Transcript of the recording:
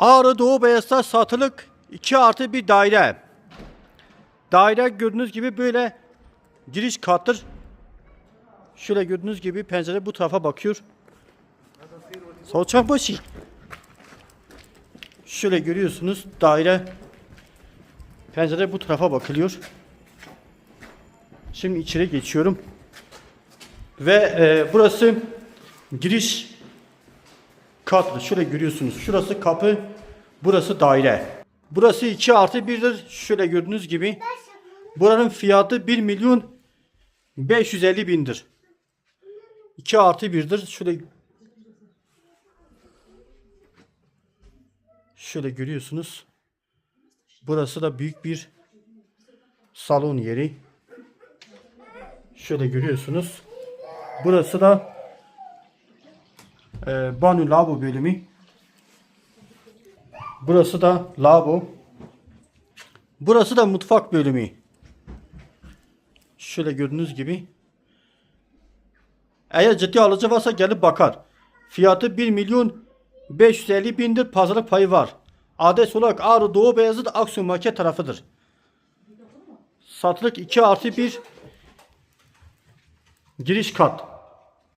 Ağrı Doğu Beyaz'da satılık 2 artı bir daire. Daire gördüğünüz gibi böyle giriş kattır. Şöyle gördüğünüz gibi pencere bu tarafa bakıyor. Salçak başı. Şöyle görüyorsunuz daire pencere bu tarafa bakılıyor. Şimdi içeri geçiyorum. Ve e, burası giriş katlı. Şöyle görüyorsunuz. Şurası kapı. Burası daire. Burası 2 artı 1'dir. Şöyle gördüğünüz gibi. Buranın fiyatı 1 milyon 550 bindir. 2 artı 1'dir. Şöyle Şöyle görüyorsunuz. Burası da büyük bir salon yeri. Şöyle görüyorsunuz. Burası da e, banyo lavabo bölümü. Burası da lavabo. Burası da mutfak bölümü. Şöyle gördüğünüz gibi. Eğer ciddi alıcı varsa gelip bakar. Fiyatı 1 milyon 550 bindir. Pazarlık payı var. Adres olarak Ağrı Doğu Beyazıt Aksu Market tarafıdır. Satılık 2 artı 1 giriş kat.